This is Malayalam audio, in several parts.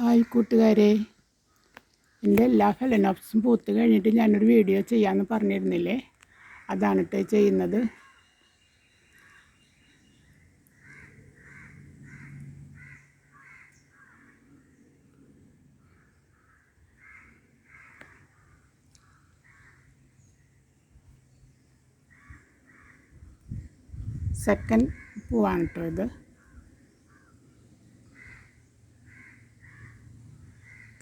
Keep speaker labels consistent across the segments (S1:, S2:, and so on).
S1: ഹായ് കൂട്ടുകാരെ. എന്റെ എല്ലാ ഫെലനോപ്സും പൂത്ത് കഴിഞ്ഞിട്ട് ഞാനൊരു വീഡിയോ ചെയ്യാമെന്ന് പറഞ്ഞിരുന്നില്ലേ? അതാണ് കേട്ടോ ചെയ്യുന്നത്. സെക്കൻഡ് പൂവാണ് കേട്ടോ ഇത്.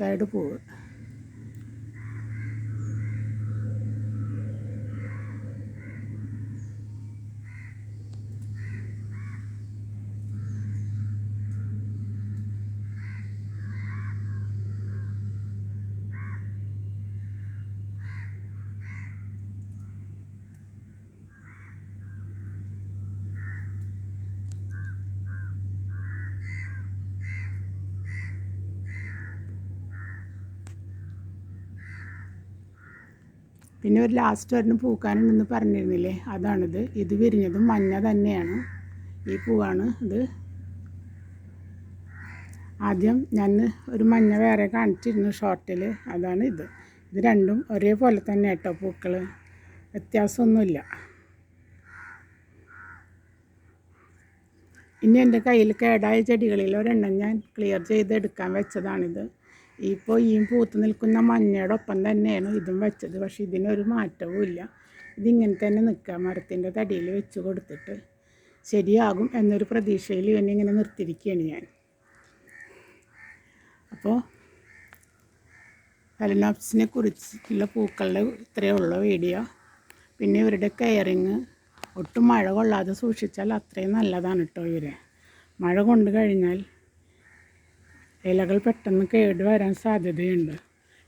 S1: തേർഡ് പിന്നെ ഒരു ലാസ്റ്റ് ഒരെണ്ണം പൂക്കാനുണ്ടെന്ന് പറഞ്ഞിരുന്നില്ലേ? അതാണിത്. ഇത് വിരിഞ്ഞതും മഞ്ഞ തന്നെയാണ്. ഈ പൂവാണ് ഇത്. ആദ്യം ഞാൻ ഒരു മഞ്ഞ വേറെ കാണിച്ചിരുന്നു ഷോർട്ടിൽ അതാണ് ഇത്. ഇത് രണ്ടും ഒരേപോലെ തന്നെ കേട്ടോ പൂക്കൾ വ്യത്യാസമൊന്നുമില്ല. ഇനി എന്റെ കയ്യിൽ കേടായ ചെടികളിൽ ഒരെണ്ണം ഞാൻ ക്ലിയർ ചെയ്തെടുക്കാൻ വെച്ചതാണിത്. ഇപ്പോൾ ഈ പൂത്ത് നിൽക്കുന്ന മഞ്ഞയുടെ ഒപ്പം തന്നെയാണ് ഇതും വെച്ചത്. പക്ഷെ ഇതിനൊരു മാറ്റവും ഇല്ല. ഇതിങ്ങനെ തന്നെ നിൽക്കുക മരത്തിന്റെ തടിയിൽ വെച്ച് കൊടുത്തിട്ട് ശരിയാകും എന്നൊരു പ്രതീക്ഷയിൽ ഇവനെ ഇങ്ങനെ നിർത്തിയിരിക്കുകയാണ് ഞാൻ. അപ്പോൾ ഫലനോപ്സിനെ കുറിച്ചുള്ള പൂക്കളുടെ ഇത്രയേ ഉള്ളൂ വീഡിയോ. പിന്നെ ഇവരുടെ കെയറിങ്. ഒട്ടും മഴ കൊള്ളാതെ സൂക്ഷിച്ചാൽ അത്രയും നല്ലതാണ് കേട്ടോ ഇവരെ. മഴ കൊണ്ട് കഴിഞ്ഞാൽ ഇലകൾ പെട്ടെന്ന് കേട് വരാൻ സാധ്യതയുണ്ട്.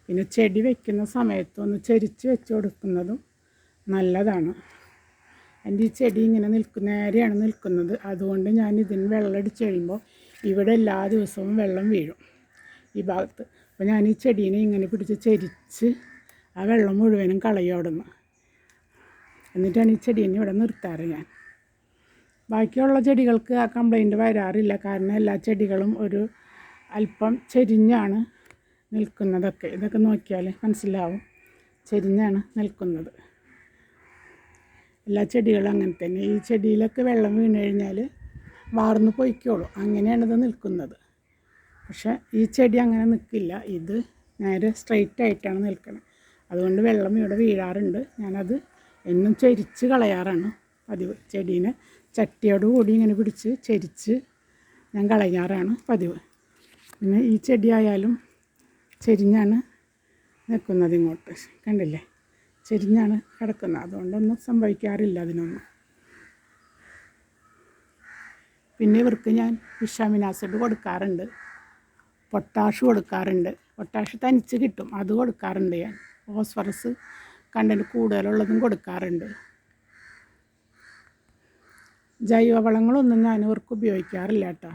S1: പിന്നെ ചെടി വയ്ക്കുന്ന സമയത്ത് ഒന്ന് ചെരിച്ച് വെച്ച് കൊടുക്കുന്നതും നല്ലതാണ്. എന്റെ ഈ ചെടി ഇങ്ങനെ നിൽക്കുന്ന നേരെയാണ് നിൽക്കുന്നത്. അതുകൊണ്ട് ഞാൻ ഇതിന് വെള്ളം അടിച്ച് കഴിയുമ്പോൾ ഇവിടെ എല്ലാ ദിവസവും വെള്ളം വീഴും ഈ ഭാഗത്ത്. അപ്പോൾ ഞാൻ ഈ ചെടീനെ ഇങ്ങനെ പിടിച്ച് ചെരിച്ച് ആ വെള്ളം മുഴുവനും കളയോടുന്നു എന്നിട്ടാണ് ഈ ചെടീനെ ഇവിടെ നിർത്താറ് ഞാൻ. ബാക്കിയുള്ള ചെടികൾക്ക് ആ കംപ്ലൈന്റ് വരാറില്ല. കാരണം എല്ലാ ചെടികളും ഒരു അല്പം ചെരിഞ്ഞാണ് നിൽക്കുന്നതൊക്കെ. ഇതൊക്കെ നോക്കിയാൽ മനസ്സിലാവും. ചെരിഞ്ഞാണ് നിൽക്കുന്നത്. എല്ലാ ചെടികളും അങ്ങനെ തന്നെ. ഈ ചെടിയിലൊക്കെ വെള്ളം വീണ് കഴിഞ്ഞാൽ വാർന്ന് പൊയ്ക്കോളൂ. അങ്ങനെയാണ് ഇത് നിൽക്കുന്നത്. പക്ഷേ ഈ ചെടി അങ്ങനെ നിൽക്കില്ല. ഇത് നേരെ സ്ട്രെയിറ്റ് ആയിട്ടാണ് നിൽക്കുന്നത് അതുകൊണ്ട് വെള്ളം ഇവിടെ വീഴാറുണ്ട്. ഞാനത് എന്നും ചെരിച്ച് കളയാറാണ് പതിവ്. ചെടീനെ ചട്ടിയോട് കൂടി ഇങ്ങനെ പിടിച്ച് ചെരിച്ച് ഞാൻ കളയാറാണ് പതിവ്. പിന്നെ ഈ ചെടിയായാലും ചെരിഞ്ഞാണ് നിൽക്കുന്നത് ഇങ്ങോട്ട്. കണ്ടില്ലേ? ചെരിഞ്ഞാണ് കിടക്കുന്നത്. അതുകൊണ്ടൊന്നും സംഭവിക്കാറില്ല അതിനൊന്നും. പിന്നെ ഇവർക്ക് ഞാൻ വിഷാമിനാസിഡ് കൊടുക്കാറുണ്ട്. പൊട്ടാഷ് കൊടുക്കാറുണ്ട്. പൊട്ടാഷ് തനിച്ച് കിട്ടും. അത് കൊടുക്കാറുണ്ട് ഞാൻ. ഫോസ്ഫറസ് കണ്ടന്റ് കൂടുതലുള്ളതും കൊടുക്കാറുണ്ട്. ജൈവവളങ്ങളൊന്നും ഞാൻ ഇവർക്ക് ഉപയോഗിക്കാറില്ല കേട്ടോ.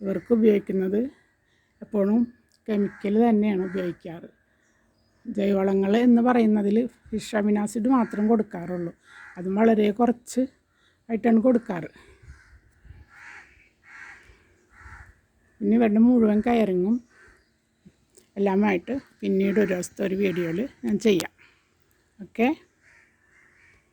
S1: ഇവർക്ക് ഉപയോഗിക്കുന്നത് എപ്പോഴും കെമിക്കൽ തന്നെയാണ് ഉപയോഗിക്കാറ്. ജൈവവളങ്ങൾ എന്ന് പറയുന്നതിൽ ഫിഷ് അമിനാസിഡ് മാത്രം കൊടുക്കാറുള്ളൂ. അതും വളരെ കുറച്ച് ആയിട്ടാണ് കൊടുക്കാറ്. പിന്നെ ഇവരുടെ മുഴുവൻ കയറിങ്ങും എല്ലാമായിട്ട് പിന്നീട് ഒരു ദിവസത്തെ ഒരു വീഡിയോയിൽ ഞാൻ ചെയ്യാം. ഓക്കെ?